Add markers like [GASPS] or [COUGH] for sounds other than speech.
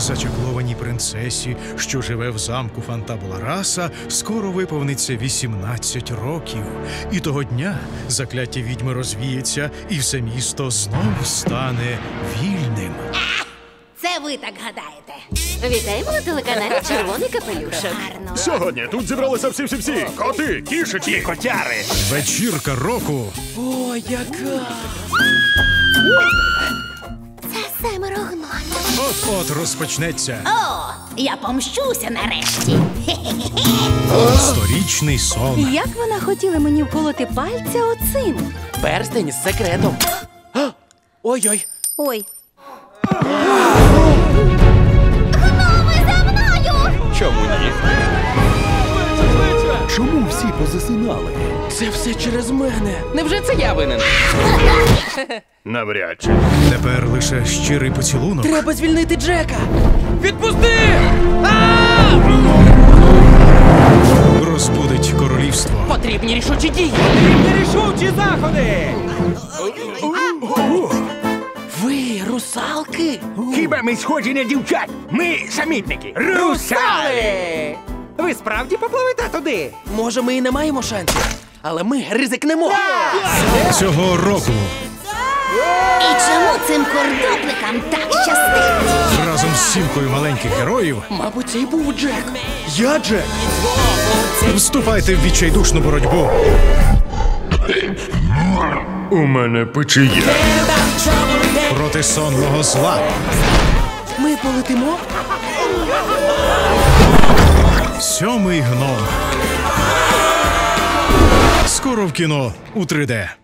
Зачаклованій принцесі, що живе в замку Фантабула-Раса, скоро виповниться 18 років. І того дня закляття відьми розвіється, і все місто знов стане вільним. Це ви так гадаєте. Вітаємо на телеканалі [LAUGHS] Червоний капелюшок. Гарно. Сьогодні тут зібралися всі-всі-всі. Коти, кішечки, котяри. Вечірка року О, яка! От-от розпочнеться. О, я помщуся нарешті. Сторічний сон. Як вона хотіла мені вколоти пальця оцим? Перстень з секретом. [GASPS] Ой-ой. Ой. Ой, Чому позасинали? Це все через мене. Невже це я винен? Навряд чи. Тепер лише щирий поцілунок. Треба звільнити Джека. Відпусти! розбудить королівство. Потрібні рішучі дії. Рішучі заходи! Ви русалки? Хіба ми схожі на дівчат? Ми самітники. Русали! Ви справді попливете туди? Може, ми і не маємо шансів, але ми ризикнемо. Цього року І чому цим кордопликам так щастить? разом з сімкою маленьких героїв Мабуть, це і був Джек. я Джек. Вступайте в відчайдушну боротьбу. У мене печія. проти сонного зла. Ми полетимо. Сьомий гном. Скоро в кіно у 3D.